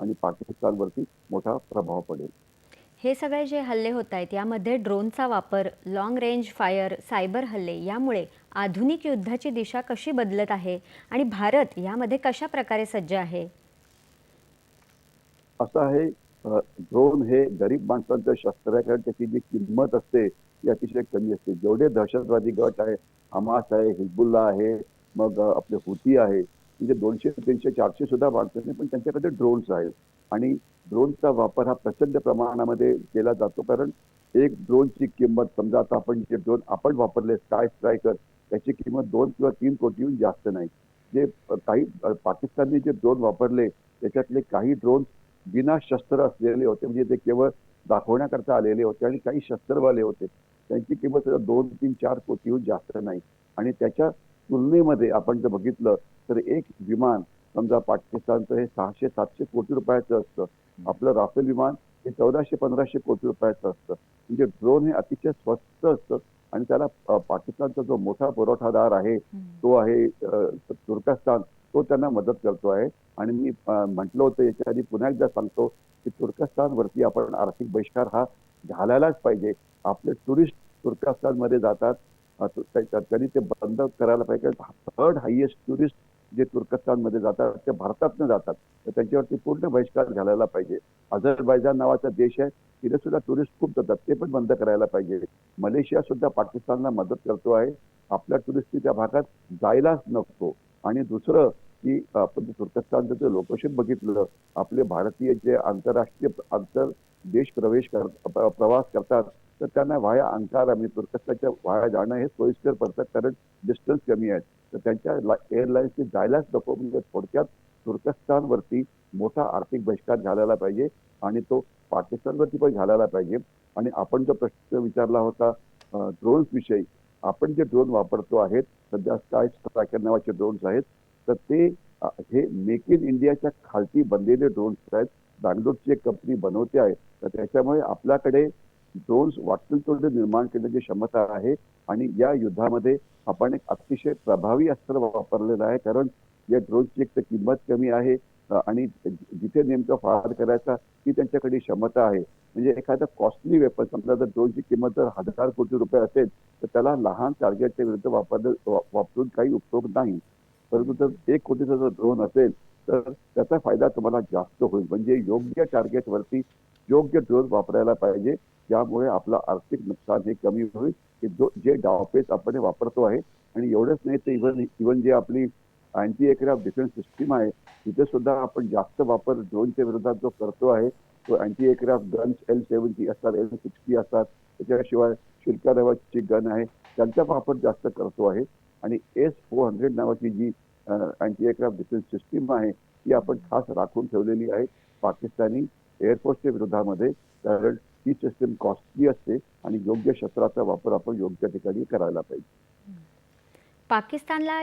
आणि पाकिस्तानवरती मोठा प्रभाव पडेल. हे सगळे जे हल्ले होत आहेत यामध्ये ड्रोनचा वापर लॉंग रेंज फायर सायबर हल्ले यामुळे आधुनिक युद्धाची दिशा कशी बदलत आहे आणि भारत यामध्ये कशा प्रकारे सज्ज आहे? असं आहे ड्रोन हे गरीब माणसांचं शस्त्र आहे कारण त्याची जी किंमत असते ती अतिशय कमी असते. जेवढे दहशतवादी गट आहे हमास आहे हिजबुल्ला आहे मग आपले हुती आहे म्हणजे दोनशे तीनशे चारशे सुद्धा माणसं नाही पण त्यांच्याकडे ड्रोन्स आहेत. आणि ड्रोनचा वापर हा प्रचंड प्रमाणामध्ये केला जातो. कारण एक ड्रोनची किंमत समजा आता आपण जे ड्रोन आपण वापरले स्काय स्ट्रायकर त्याची किंमत दोन किंवा तीन कोटीहून जास्त नाही. जे काही पाकिस्तानने जे ड्रोन वापरले त्याच्यातले काही ड्रोन बिना शस्त्र असलेले होते म्हणजे ते केवळ दाखवण्याकरता आलेले होते आणि काही शस्त्रवाले होते त्यांची किंमत दोन तीन चार कोटीहून जास्त नाही. आणि त्याच्या तुलनेमध्ये आपण जर बघितलं तर एक विमान समजा पाकिस्तानचं हे सहाशे सातशे कोटी रुपयाचं असतं. आपलं राफेल विमान हे चौदाशे पंधराशे कोटी रुपयाचं असतं. म्हणजे ड्रोन हे अतिशय स्वस्त असतं आणि त्याला पाकिस्तानचा जो मोठा पुरवठादार आहे तो आहे तुर्कस्तान तो त्यांना मदत करतो आहे. आणि मी म्हटलं होतं याच्या आधी पुन्हा एकदा सांगतो की तुर्कस्तानवरती आपण आर्थिक बहिष्कार हा घालायलाच पाहिजे. आपले टुरिस्ट तुर्कस्तानमध्ये जातात त्यांनी ते बंद करायला पाहिजे. थर्ड हायएस्ट टुरिस्ट जे तुर्कस्तानमध्ये जातात ते भारतातनं जातात. तर त्यांच्यावरती पूर्ण बहिष्कार घालायला पाहिजे. अझरबैजान नावाचा देश आहे. तिथे सुद्धा टुरिस्ट खूप जातात. ते पण बंद करायला पाहिजे. मलेशिया सुद्धा पाकिस्तानला मदत करतो आहे. आपल्या टुरिस्ट त्या भागात जायलाच नको. आणि दुसरं की आपण तुर्कस्तानचं जे लोकेशन बघितलं आपले भारतीय जे आंतरराष्ट्रीय आंतर देश प्रवेश कर प्रवास करतात तर त्यांना व्हाया अंकारा म्हणजे तुर्कस्तानच्या व्हाया जाणं हे सोयीस्कर पडतं कारण डिस्टन्स कमी आहेत तर त्यांच्या एअरलाईन्सने जायलाच नको म्हणजे थोडक्यात तुर्कस्तानवरती मोठा आर्थिक बहिष्कार घालायला पाहिजे आणि तो पाकिस्तानवरती पण घालायला पाहिजे. आणि आपण जो प्रश्न विचारला होता ड्रोन्स विषयी आपण जे ड्रोन वापरतो आहेत सध्या स्काय स्ट्रायकर नावाचे ड्रोन्स आहेत तर ते हे मेक इन इंडियाच्या खालती बनलेले ड्रोन्स आहेत. बँगलोरची एक कंपनी बनवते आहे. तर त्याच्यामुळे आपल्याकडे ड्रोन्स वाटेल निर्माण करण्याची क्षमता आहे आणि या युद्धामध्ये आपण एक अतिशय प्रभावी अस्त्र वापरलेलं आहे. कारण या ड्रोनची एक तर किंमत कमी आहे आणि जिथे नेमकं फार करायचा ती त्यांच्याकडे क्षमता आहे. म्हणजे एखादा कॉस्टली वेपन समजा जर ड्रोनची किंमत जर हजार कोटी रुपये असेल तर त्याला लहान टार्गेटच्या विरुद्ध वापरलं वापरून काही उपयोग नाही. परंतु जर एक कोटीचा जर ड्रोन असेल तर त्याचा फायदा तुम्हाला जास्त होईल. म्हणजे योग्य टार्गेटवरती योग्य ड्रोन वापरायला पाहिजे. ज्यामुळे आपलं आर्थिक नुकसान हे कमी होईल. की जो जे डावपेच आपण हे वापरतो आहे. आणि एवढंच नाही तर इव्हन इव्हन जे आपली अँटी एअरक्राफ्ट डिफेन्स सिस्टीम आहे तिथे सुद्धा आपण जास्त वापर ड्रोनच्या विरोधात जो करतो आहे तो anti aircraft guns L seventy असतात एल सिक्स्टी असतात. त्याच्याशिवाय शिल्का नावाची गन आहे. त्यांचा वापर जास्त करतो आहे. आणि एस फोर हंड्रेड नावाची जी अँटी एअरक्राफ्ट डिफेन्स सिस्टीम आहे ती आपण खास राखून ठेवलेली आहे. पाकिस्तानी एअरफोर्सच्या विरोधामध्ये कारण ही सिस्टीम कॉस्टली असते आणि योग्य शस्त्राचा वापर आपण योग्य ठिकाणी करायला पाहिजे. पाकिस्तानला